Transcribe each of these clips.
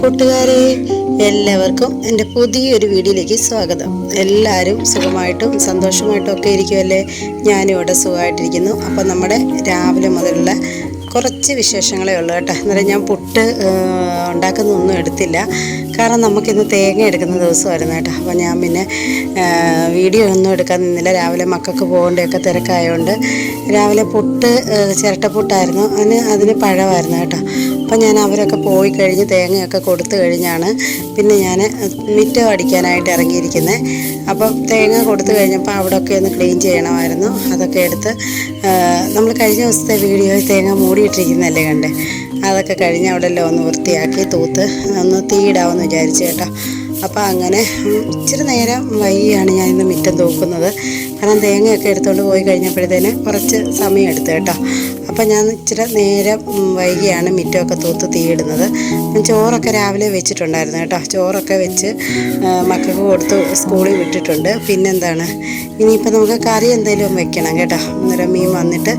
കൂട്ടുകാരെ എല്ലാവർക്കും എന്റെ പുതിയൊരു വീഡിയോയിലേക്ക് സ്വാഗതം. എല്ലാവരും സുഖമായിട്ടും സന്തോഷമായിട്ടും ഒക്കെ ഇരിക്കുമല്ലേ ഞാനും ഇവിടെ സുഖമായിട്ടിരിക്കുന്നു. അപ്പം നമ്മുടെ രാവിലെ മുതലുള്ള കുറച്ച് വിശേഷങ്ങളേ ഉള്ളൂ കേട്ടോ. അന്നേരം ഞാൻ പുട്ട് ഉണ്ടാക്കുന്നൊന്നും എടുത്തില്ല. കാരണം നമുക്കിന്ന് തേങ്ങ എടുക്കുന്ന ദിവസമായിരുന്നു കേട്ടോ. അപ്പോൾ ഞാൻ പിന്നെ വീഡിയോ ഒന്നും എടുക്കാൻ നിന്നില്ല. രാവിലെ മക്കൾക്ക് പോകേണ്ടതൊക്കെ തിരക്കായതുകൊണ്ട് രാവിലെ പുട്ട് ചിരട്ടപ്പുട്ടായിരുന്നു അതിന് അതിന് പഴമായിരുന്നു കേട്ടോ. അപ്പം ഞാൻ അവരൊക്കെ പോയി കഴിഞ്ഞ് തേങ്ങയൊക്കെ കൊടുത്തു കഴിഞ്ഞാണ് പിന്നെ ഞാൻ മിറ്റം അടിക്കാനായിട്ട് ഇറങ്ങിയിരിക്കുന്നത് അപ്പം തേങ്ങ കൊടുത്തു കഴിഞ്ഞപ്പോൾ അവിടെയൊക്കെ ഒന്ന് ക്ലീൻ ചെയ്യണമായിരുന്നു. അതൊക്കെ എടുത്ത് നമ്മൾ കഴിഞ്ഞ ദിവസത്തെ വീഡിയോയിൽ തേങ്ങ മൂടിയിട്ടിരിക്കുന്നതല്ലേ കണ്ടേ? അതൊക്കെ കഴിഞ്ഞ് അവിടെ എല്ലാം ഒന്ന് വൃത്തിയാക്കി തൂത്ത് ഒന്ന് തീയിടാമെന്ന് വിചാരിച്ചു കേട്ടോ. അപ്പോൾ അങ്ങനെ ഇച്ചിരി നേരം വൈകിയാണ് ഞാൻ ഇന്ന് മിറ്റം തൂക്കുന്നത്. കാരണം തേങ്ങയൊക്കെ എടുത്തുകൊണ്ട് പോയി കഴിഞ്ഞപ്പോഴത്തേന് കുറച്ച് സമയം എടുത്തു കേട്ടോ. അപ്പം ഞാൻ ഇച്ചിരി നേരം വൈകിയാണ് മിറ്റമൊക്കെ തൂത്ത് തീയിടുന്നത് ഞാൻ ചോറൊക്കെ രാവിലെ വെച്ചിട്ടുണ്ടായിരുന്നു കേട്ടോ. ചോറൊക്കെ വെച്ച് മക്കൾക്ക് കൊടുത്ത് സ്കൂളിൽ വിട്ടിട്ടുണ്ട്. പിന്നെന്താണ്? ഇനിയിപ്പോൾ നമുക്ക് കറി എന്തെങ്കിലും വെക്കണം കേട്ടോ. അന്നേരം മീൻ വന്നിട്ട്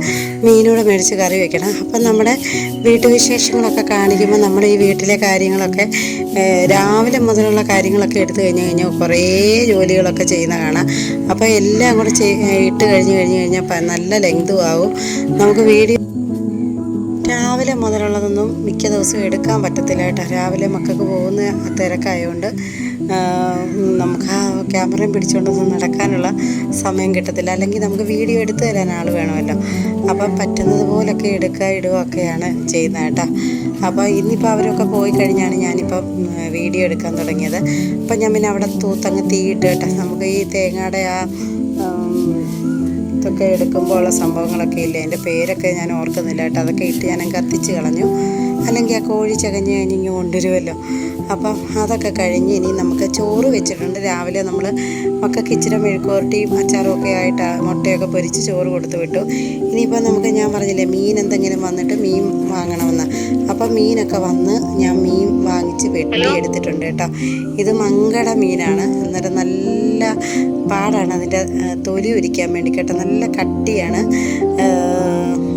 മീനൂടെ മേടിച്ച് കറി വെക്കണം. അപ്പം നമ്മുടെ വീട്ടുവിശേഷങ്ങളൊക്കെ കാണിക്കുമ്പോൾ നമ്മൾ ഈ വീട്ടിലെ കാര്യങ്ങളൊക്കെ രാവിലെ മുതലുള്ള കാര്യങ്ങളൊക്കെ എടുത്തു കഴിഞ്ഞ് കഴിഞ്ഞാൽ കുറേ ജോലികളൊക്കെ ചെയ്യുന്ന കാണാം. അപ്പോൾ എല്ലാം കൂടെ ഇട്ട് കഴിഞ്ഞ് കഴിഞ്ഞ് കഴിഞ്ഞാൽ നല്ല ലെങ്തും ആവും. നമുക്ക് വീഡിയോ രാവിലെ മുതലുള്ളതൊന്നും മിക്ക ദിവസവും എടുക്കാൻ പറ്റത്തില്ല കേട്ടോ. രാവിലെ മക്കൾക്ക് പോകുന്ന തിരക്കായതുകൊണ്ട് നമുക്ക് ആ ക്യാമറയും പിടിച്ചുകൊണ്ടൊന്നും നടക്കാനുള്ള സമയം കിട്ടത്തില്ല. അല്ലെങ്കിൽ നമുക്ക് വീഡിയോ എടുത്തു തരാൻ ആൾ വേണമല്ലോ. അപ്പം പറ്റുന്നത് പോലൊക്കെ എടുക്കുക ഇടുക ഒക്കെയാണ് ചെയ്യുന്നത് കേട്ടോ. അപ്പോൾ ഇന്നിപ്പോൾ അവരൊക്കെ പോയി കഴിഞ്ഞാണ് ഞാനിപ്പം ഉം, വീഡിയോ എടുക്കാൻ തുടങ്ങിയത്. അപ്പം ഞാൻ പിന്നെ അവിടെ തൂത്തങ്ങ് തീയിട്ട് കേട്ടോ. നമുക്ക് ഈ തേങ്ങയുടെ ആ ഇതൊക്കെ എടുക്കുമ്പോൾ ഉള്ള സംഭവങ്ങളൊക്കെ ഇല്ലേ? എന്റെ പേരൊക്കെ ഞാൻ ഓർക്കുന്നില്ല കേട്ടോ. അതൊക്കെ ഇട്ട് ഞാൻ കത്തിച്ച് കളഞ്ഞു. അല്ലെങ്കിൽ ആ കോഴി ചകഞ്ഞ് കഴിഞ്ഞ് കൊണ്ടുവരുമല്ലോ. അപ്പം അതൊക്കെ കഴിഞ്ഞ് ഇനി നമുക്ക് ചോറ് വെച്ചിട്ടുണ്ട്. രാവിലെ നമ്മൾ മക്കൾക്ക് ഇച്ചിരി മെഴുക്കുവരട്ടിയും അച്ചാറും ഒക്കെ ആയിട്ട് മുട്ടയൊക്കെ പൊരിച്ച് ചോറ് കൊടുത്തു വിട്ടു. ഇനിയിപ്പോൾ നമുക്ക് ഞാൻ പറഞ്ഞില്ലേ മീൻ എന്തെങ്കിലും വന്നിട്ട് മീൻ വാങ്ങണമെന്ന്. അപ്പം മീനൊക്കെ വന്ന് ഞാൻ മീൻ വാങ്ങിച്ച് വെട്ടി എടുത്തിട്ടുണ്ട് കേട്ടോ. ഇത് മങ്കട മീനാണ്. അന്നേരം നല്ല പാടാണ് അതിന്റെ തൊലി ഒരിക്കാൻ വേണ്ടി കേട്ടോ. നല്ല കട്ടിയാണ്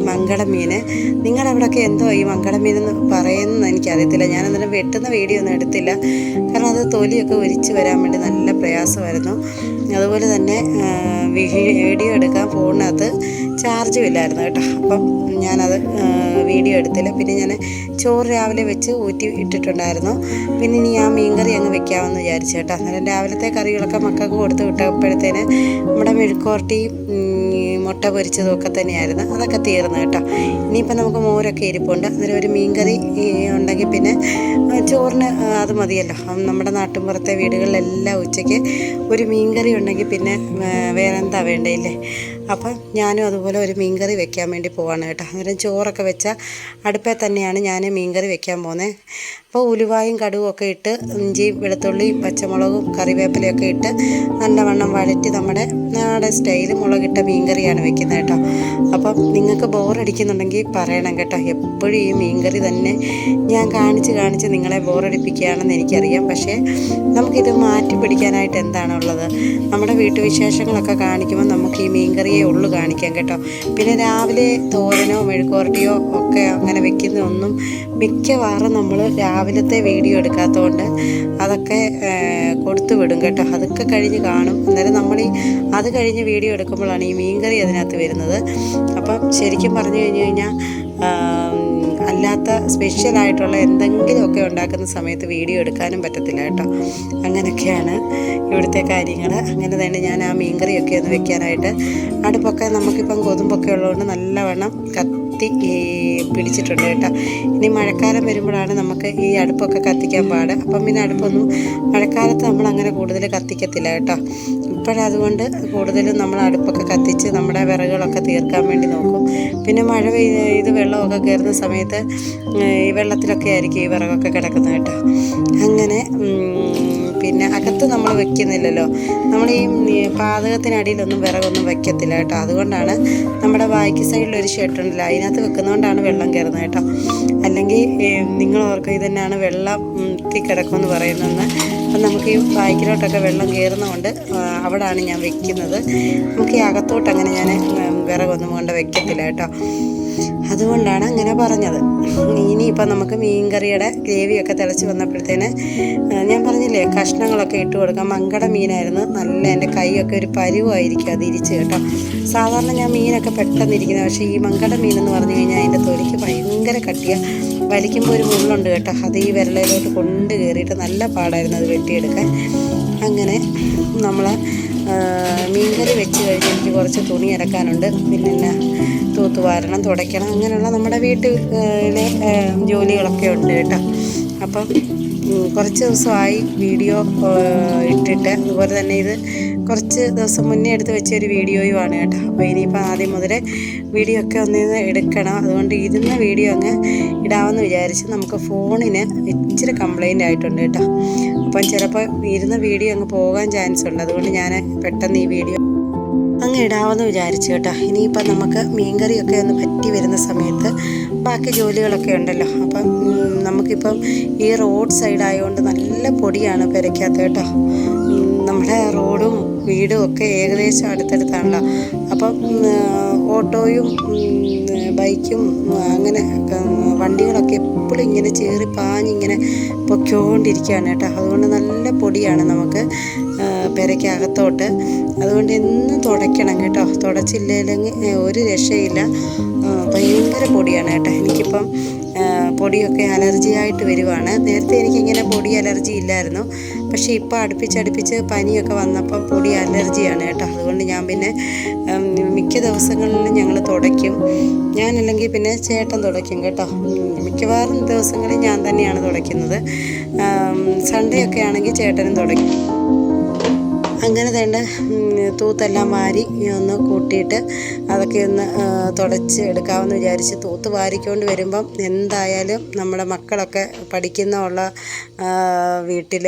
മങ്കടമീൻ മങ്കട മീൻ നിങ്ങളുടെ അവിടെയൊക്കെ എന്തോ ഈ മങ്കട മീൻ എന്ന് പറയുന്നത് എനിക്കറിയത്തില്ല. ഞാൻ അന്നേരം വെട്ടുന്ന വീഡിയോ ഒന്നും എടുത്തില്ല. കാരണം അത് തൊലിയൊക്കെ ഒരിച്ച് വരാൻ വേണ്ടി നല്ല പ്രയാസമായിരുന്നു. അതുപോലെ തന്നെ വീഡിയോ എടുക്കാൻ ഫോണിനകത്ത് ചാർജും ഇല്ലായിരുന്നു കേട്ടോ. അപ്പം ഞാനത് വീഡിയോ എടുത്തില്ല. പിന്നെ ഞാൻ ചോറ് രാവിലെ വെച്ച് ഊറ്റി ഇട്ടിട്ടുണ്ടായിരുന്നു. പിന്നെ ഇനി ആ മീൻകറി അങ്ങ് വെക്കാമെന്ന് വിചാരിച്ചു കേട്ടോ. അന്നേരം രാവിലത്തെ കറികളൊക്കെ മക്കൾക്ക് കൊടുത്ത് വിട്ടപ്പോഴത്തേന് നമ്മുടെ മെഴുക്കോർട്ടി മുട്ട പൊരിച്ചതും ഒക്കെ തന്നെയായിരുന്നു. അതൊക്കെ തീർന്നു കേട്ടോ. ഇനിയിപ്പോൾ നമുക്ക് മോരൊക്കെ ഇരിപ്പുണ്ട്. അന്നേരം ഒരു മീൻകറി ഉണ്ടെങ്കിൽ പിന്നെ ചോറിന് അത് മതിയല്ലോ. നമ്മുടെ നാട്ടിൻപുറത്തെ വീടുകളിലെല്ലാം ഉച്ചയ്ക്ക് ഒരു മീൻകറി ഉണ്ടെങ്കിൽ പിന്നെ വേറെന്താ വേറെ വേണ്ടയില്ലേ അപ്പം ഞാനും അതുപോലെ ഒരു മീൻകറി വെക്കാൻ വേണ്ടി പോവാണ് കേട്ടോ. അന്നേരം ചോറൊക്കെ വെച്ച അടുപ്പിൽ തന്നെയാണ് ഞാൻ മീൻകറി വെക്കാൻ പോകുന്നത് അപ്പോൾ ഉലുവായും കടുവും ഒക്കെ ഇട്ട് ഇഞ്ചിയും വെളുത്തുള്ളിയും പച്ചമുളകും കറിവേപ്പിലയൊക്കെ ഇട്ട് നല്ലവണ്ണം വഴറ്റി നമ്മുടെ നാടൻ സ്റ്റൈൽ മുളകിട്ട മീൻകറിയാണ് വെക്കുന്നത് കേട്ടോ. അപ്പം നിങ്ങൾക്ക് ബോറടിക്കുന്നുണ്ടെങ്കിൽ പറയണം കേട്ടോ. എപ്പോഴും ഈ മീൻകറി തന്നെ ഞാൻ കാണിച്ച് കാണിച്ച് നിങ്ങളെ ബോറടിപ്പിക്കുകയാണെന്ന് എനിക്കറിയാം. പക്ഷേ നമുക്കിത് മാറ്റി പിടിക്കാനായിട്ട് എന്താണുള്ളത്? നമ്മുടെ വീട്ടുവിശേഷങ്ങളൊക്കെ കാണിക്കുമ്പോൾ നമുക്ക് ഈ മീൻകറിയേ ഉള്ളു കാണിക്കാൻ കേട്ടോ. പിന്നെ രാവിലെ തോരനോ മെഴുക്കുവരട്ടിയോ ഒക്കെ അങ്ങനെ വെക്കുന്നതൊന്നും മിക്കവാറും നമ്മൾ രാവിലത്തെ വീഡിയോ എടുക്കാത്തതുകൊണ്ട് അതൊക്കെ കൊടുത്തു വിടും കേട്ടോ. അതൊക്കെ കഴിഞ്ഞ് കാണും. അന്നേരം നമ്മൾ ഈ അത് കഴിഞ്ഞ് വീഡിയോ എടുക്കുമ്പോഴാണ് ഈ മീൻകറി അതിനകത്ത് വരുന്നത്. അപ്പം ശരിക്കും പറഞ്ഞു കഴിഞ്ഞു കഴിഞ്ഞാൽ അല്ലാത്ത സ്പെഷ്യലായിട്ടുള്ള എന്തെങ്കിലുമൊക്കെ ഉണ്ടാക്കുന്ന സമയത്ത് വീഡിയോ എടുക്കാനും പറ്റത്തില്ല കേട്ടോ. അങ്ങനെയൊക്കെയാണ് ഇവിടുത്തെ കാര്യങ്ങൾ. അങ്ങനെ തന്നെ ഞാൻ ആ മീൻകറിയൊക്കെ ഒന്ന് വെക്കാനായിട്ട്. അടുപ്പൊക്കെ നമുക്കിപ്പം കൊതുമ്പൊക്കെ ഉള്ളതുകൊണ്ട് നല്ലവണ്ണം കത്തി ഈ പിടിച്ചിട്ടുണ്ട് കേട്ടോ. ഇനി മഴക്കാലം വരുമ്പോഴാണ് നമുക്ക് ഈ അടുപ്പൊക്കെ കത്തിക്കാൻ പാട്. അപ്പം പിന്നെ അടുപ്പൊന്നും മഴക്കാലത്ത് നമ്മൾ അങ്ങനെ കൂടുതൽ കത്തിക്കത്തില്ല കേട്ടോ. ഇപ്പോഴതുകൊണ്ട് കൂടുതലും നമ്മൾ അടുപ്പൊക്കെ കത്തിച്ച് നമ്മുടെ വിറകുകളൊക്കെ തീർക്കാൻ വേണ്ടി നോക്കും. പിന്നെ മഴ പെയ്ത് ഇത് വെള്ളമൊക്കെ കയറുന്ന സമയത്ത് ഈ വെള്ളത്തിലൊക്കെ ആയിരിക്കും ഈ വിറകൊക്കെ കിടക്കുന്നത് കേട്ടോ. അങ്ങനെ പിന്നെ അകത്ത് നമ്മൾ വെക്കുന്നില്ലല്ലോ. നമ്മൾ ഈ പാതകത്തിനടിയിലൊന്നും വിറകൊന്നും വെക്കത്തില്ല കേട്ടോ. അതുകൊണ്ടാണ് നമ്മുടെ ബാക്ക് സൈഡിൽ ഒരു ഷെട്ടുണ്ടല്ലോ അതിനകത്ത് വെക്കുന്നതുകൊണ്ടാണ് വെള്ളം കയറുന്നത് കേട്ടോ. അല്ലെങ്കിൽ നിങ്ങൾ ഓർക്കും ഇത് തന്നെയാണ് വെള്ളം ത്തി കിടക്കുമെന്ന് പറയുന്നതെന്ന്. അപ്പം നമുക്ക് ഈ ബാക്കിലോട്ടൊക്കെ വെള്ളം കയറുന്നതുകൊണ്ട് അവിടെയാണ് ഞാൻ വെക്കുന്നത്. നമുക്ക് ഈ അകത്തോട്ട് അങ്ങനെ ഞാൻ വിറകൊന്നും കൊണ്ട് വെക്കത്തില്ല കേട്ടോ. അതുകൊണ്ടാണ് അങ്ങനെ പറഞ്ഞത്. ഇനിയിപ്പോൾ നമുക്ക് മീൻകറിയുടെ ഗ്രേവിയൊക്കെ തിളച്ച് വന്നപ്പോഴത്തേന് ഞാൻ പറഞ്ഞില്ലേ കഷ്ണങ്ങളൊക്കെ ഇട്ട് കൊടുക്കാം. മങ്കട മീനായിരുന്നു. നല്ല എന്റെ കൈയൊക്കെ ഒരു പരുവായിരിക്കും അത് ഇരിച്ച് കേട്ടോ. സാധാരണ ഞാൻ മീനൊക്കെ പെട്ടെന്ന് ഇരിക്കുന്നത് പക്ഷേ ഈ മങ്കട മീനെന്ന് പറഞ്ഞു കഴിഞ്ഞാൽ അതിന്റെ തൊലിക്ക് ഭയങ്കര കട്ടിയാണ് വലിക്കുമ്പോൾ ഒരു മുള്ളുണ്ട് കേട്ടോ. അത് ഈ വിരലയിലോട്ട് കൊണ്ട് കയറിയിട്ട് നല്ല പാടായിരുന്നു അത് വെട്ടിയെടുക്കാൻ. അങ്ങനെ നമ്മൾ മീൻകറി വെച്ച് കഴിഞ്ഞ് എനിക്ക് കുറച്ച് തുണി ഇറക്കാനുണ്ട് പിന്നെ തൂത്തുവാരണം തുടയ്ക്കണം അങ്ങനെയുള്ള നമ്മുടെ വീട്ടിലെ ജോലികളൊക്കെ ഉണ്ട് കേട്ടോ. അപ്പം കുറച്ച് ദിവസമായി വീഡിയോ ഇട്ടിട്ട് അതുപോലെ തന്നെ ഇത് കുറച്ച് ദിവസം മുന്നേ എടുത്ത് വെച്ച ഒരു വീഡിയോയുമാണ് കേട്ടോ. അപ്പോൾ ഇനിയിപ്പോൾ ആദ്യം മുതൽ വീഡിയോ ഒക്കെ ഒന്ന് എടുക്കണം. അതുകൊണ്ട് ഇരുന്ന വീഡിയോ അങ്ങ് ഇടാമെന്ന് വിചാരിച്ച് നമുക്ക് ഫോണിന് ഇച്ചിരി കംപ്ലൈന്റ് ആയിട്ടുണ്ട് കേട്ടോ. അപ്പം ചിലപ്പോൾ ഇരുന്ന വീഡിയോ അങ്ങ് പോകാൻ ചാൻസ് ഉണ്ട്. അതുകൊണ്ട് ഞാൻ പെട്ടെന്ന് ഈ വീഡിയോ അങ്ങ് ഇടാമെന്ന് വിചാരിച്ചു കേട്ടോ. ഇനിയിപ്പം നമുക്ക് മീൻകറിയൊക്കെ ഒന്ന് പറ്റി വരുന്ന സമയത്ത് ബാക്കി ജോലികളൊക്കെ ഉണ്ടല്ലോ. അപ്പം നമുക്കിപ്പം ഈ റോഡ് സൈഡ് ആയതുകൊണ്ട് നല്ല പൊടിയാണ് പെരയ്ക്കകത്ത് കേട്ടോ. നമ്മുടെ റോഡും വീടും ഒക്കെ ഏകദേശം അടുത്തടുത്താണല്ലോ. അപ്പം ഓട്ടോയും ബൈക്കും അങ്ങനെ വണ്ടികളൊക്കെ എപ്പോഴും ഇങ്ങനെ ചേറി പാഞ്ഞിങ്ങനെ പൊക്കോണ്ടിരിക്കുകയാണ് കേട്ടോ. അതുകൊണ്ട് നല്ല പൊടിയാണ് നമുക്ക് പെരയ്ക്കകത്തോട്ട് അതുകൊണ്ട് എന്നും തുടയ്ക്കണം കേട്ടോ. തുടച്ചില്ലെങ്കിൽ ഒരു രക്ഷയില്ല. ഭയങ്കര പൊടിയാണ് കേട്ടോ. എനിക്കിപ്പം പൊടിയൊക്കെ അലർജി ആയിട്ട് വരുവാണ്. നേരത്തെ എനിക്കിങ്ങനെ പൊടി അലർജി ഇല്ലായിരുന്നു. പക്ഷേ ഇപ്പോൾ അടുപ്പിച്ചടുപ്പിച്ച് പനിയൊക്കെ വന്നപ്പോൾ പൊടി അലർജിയാണ് കേട്ടോ. അതുകൊണ്ട് ഞാൻ പിന്നെ മിക്ക ദിവസങ്ങളിലും ഞങ്ങൾ തുടയ്ക്കും. ഞാനല്ലെങ്കിൽ പിന്നെ ചേട്ടൻ തുടയ്ക്കും കേട്ടോ. മിക്കവാറും ദിവസങ്ങളിൽ ഞാൻ തന്നെയാണ് തുടയ്ക്കുന്നത്. സൺഡേ ഒക്കെ ആണെങ്കിൽ ചേട്ടനും തുടയ്ക്കും. അങ്ങനെ തന്നെ തൂത്തെല്ലാം വാരി ഒന്ന് കൂട്ടിയിട്ട് അതൊക്കെ ഒന്ന് തുടച്ച് എടുക്കാമെന്ന് വിചാരിച്ച് തൂത്ത് വാരിക്കൊണ്ട് വരുമ്പം എന്തായാലും നമ്മുടെ മക്കളൊക്കെ പഠിക്കുന്ന ഉള്ള വീട്ടിൽ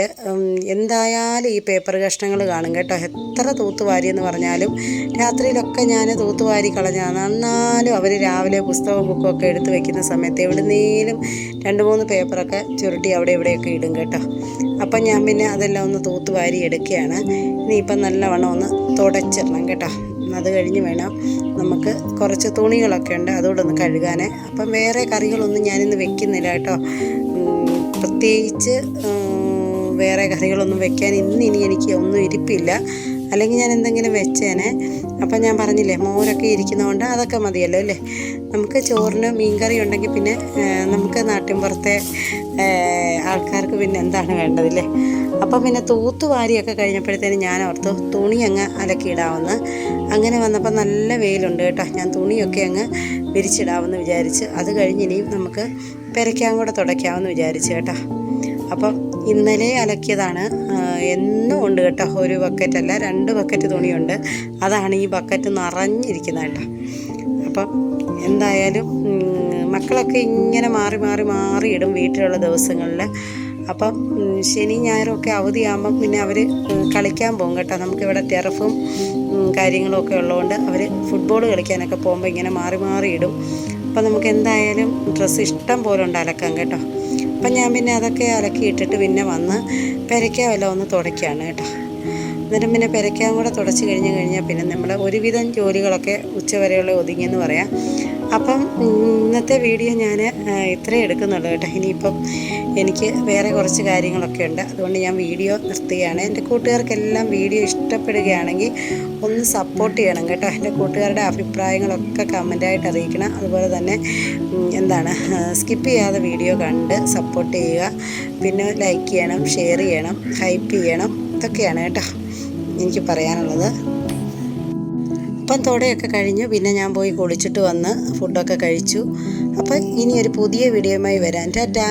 എന്തായാലും ഈ പേപ്പർ കഷ്ണങ്ങൾ കാണും കേട്ടോ. എത്ര തൂത്ത് വാരി എന്ന് പറഞ്ഞാലും രാത്രിയിലൊക്കെ ഞാൻ തൂത്ത് വാരി കളഞ്ഞാണ് എന്നാലും അവർ രാവിലെ പുസ്തകവും ബുക്കും ഒക്കെ എടുത്ത് വെക്കുന്ന സമയത്ത് എവിടുന്നേലും രണ്ട് മൂന്ന് പേപ്പറൊക്കെ ചുരുട്ടി അവിടെ ഇവിടെയൊക്കെ ഇടും കേട്ടോ. അപ്പം ഞാൻ പിന്നെ അതെല്ലാം ഒന്ന് തൂത്ത് വാരി എടുക്കുകയാണ്. ഇനിയിപ്പം നല്ലവണ്ണം ഒന്ന് തുടച്ചിടണം കേട്ടോ. അത് കഴിഞ്ഞ് വേണം നമുക്ക് കുറച്ച് തുണികളൊക്കെ ഉണ്ട് അതുകൂടെ ഒന്ന് കഴുകാൻ അപ്പം വേറെ കറികളൊന്നും ഞാനിന്ന് വെക്കുന്നില്ല കേട്ടോ. പ്രത്യേകിച്ച് വേറെ കറികളൊന്നും വെക്കാൻ ഇന്ന് ഇനി എനിക്ക് ഒന്നും ഇരിപ്പില്ല. അല്ലെങ്കിൽ ഞാൻ എന്തെങ്കിലും വെച്ചേനെ. അപ്പം ഞാൻ പറഞ്ഞില്ലേ മോരൊക്കെ ഇരിക്കുന്നതുകൊണ്ട് അതൊക്കെ മതിയല്ലോ അല്ലേ? നമുക്ക് ചോറിന് മീൻകറി ഉണ്ടെങ്കിൽ പിന്നെ നമുക്ക് നാട്ടിൻപുറത്തെ ആൾക്കാർക്ക് പിന്നെ എന്താണ് വേണ്ടതില്ലേ? അപ്പം പിന്നെ തൂത്തുവാരിയൊക്കെ കഴിഞ്ഞപ്പോഴത്തേനും ഞാൻ ഓർത്തു തുണി അങ്ങ് അലക്കിയിടാമെന്ന്. അങ്ങനെ വന്നപ്പോൾ നല്ല വെയിലുണ്ട് കേട്ടോ. ഞാൻ തുണിയൊക്കെ അങ്ങ് വിരിച്ചിടാമെന്ന് വിചാരിച്ച് അത് കഴിഞ്ഞ് ഇനിയും നമുക്ക് പെരയ്ക്കാൻ കൂടെ തുടയ്ക്കാമെന്ന് വിചാരിച്ചു കേട്ടോ. അപ്പം ഇന്നലെ അലക്കിയതാണ്. എന്നും ഉണ്ട് കേട്ടോ. ഒരു ബക്കറ്റല്ല രണ്ട് ബക്കറ്റ് തുണിയുണ്ട്. അതാണ് ഈ ബക്കറ്റ് നിറഞ്ഞിരിക്കുന്നത് കേട്ടോ. അപ്പം എന്തായാലും മക്കളൊക്കെ ഇങ്ങനെ മാറി മാറി മാറി ഇടും വീട്ടിലുള്ള ദിവസങ്ങളിൽ അപ്പം ശനി ഞായറൊക്കെ അവധിയാകുമ്പം പിന്നെ അവർ കളിക്കാൻ പോകും കേട്ടോ. നമുക്കിവിടെ ടെറഫും കാര്യങ്ങളൊക്കെ ഉള്ളതുകൊണ്ട് അവർ ഫുട്ബോൾ കളിക്കാനൊക്കെ പോകുമ്പോൾ ഇങ്ങനെ മാറി മാറി ഇടും. അപ്പം നമുക്ക് എന്തായാലും ഡ്രസ്സ് ഇഷ്ടം പോലെ ഉണ്ട് അലക്കാൻ കേട്ടോ. അപ്പം ഞാൻ പിന്നെ അതൊക്കെ അലക്കി ഇട്ടിട്ട് പിന്നെ വന്ന് പെരയ്ക്ക വല്ലതും ഒന്ന് തുടയ്ക്കുകയാണ് കേട്ടോ. അന്നേരം പിന്നെ പെരയ്ക്കാൻ കൂടെ തുടച്ച് കഴിഞ്ഞ് കഴിഞ്ഞാൽ പിന്നെ നമ്മൾ ഒരുവിധം ജോലികളൊക്കെ ഉച്ചവരെയുള്ള ഒതുങ്ങിയെന്ന് പറയാം. അപ്പം ഇന്നത്തെ വീഡിയോ ഞാൻ ഇത്രയും എടുക്കുന്നുള്ളൂ കേട്ടോ. ഇനിയിപ്പം എനിക്ക് വേറെ കുറച്ച് കാര്യങ്ങളൊക്കെ ഉണ്ട്. അതുകൊണ്ട് ഞാൻ വീഡിയോ നിർത്തുകയാണ്. എന്റെ കൂട്ടുകാർക്കെല്ലാം വീഡിയോ ഇഷ്ടപ്പെടുകയാണെങ്കിൽ ഒന്ന് സപ്പോർട്ട് ചെയ്യണം കേട്ടോ. എന്റെ കൂട്ടുകാരുടെ അഭിപ്രായങ്ങളൊക്കെ കമന്റായിട്ട് അറിയിക്കണം. അതുപോലെ തന്നെ എന്താണ് സ്കിപ്പ് ചെയ്യാതെ വീഡിയോ കണ്ട് സപ്പോർട്ട് ചെയ്യുക. പിന്നെ ലൈക്ക് ചെയ്യണം ഷെയർ ചെയ്യണം ഹൈപ്പ് ചെയ്യണം. ഇതൊക്കെയാണ് കേട്ടോ എനിക്ക് പറയാനുള്ളത്. അപ്പം തുടയൊക്കെ കഴിഞ്ഞു. പിന്നെ ഞാൻ പോയി കുളിച്ചിട്ട് വന്ന് ഫുഡൊക്കെ കഴിച്ചു. അപ്പം ഇനി ഒരു പുതിയ വീഡിയോയുമായി വരാം. ടാറ്റാ.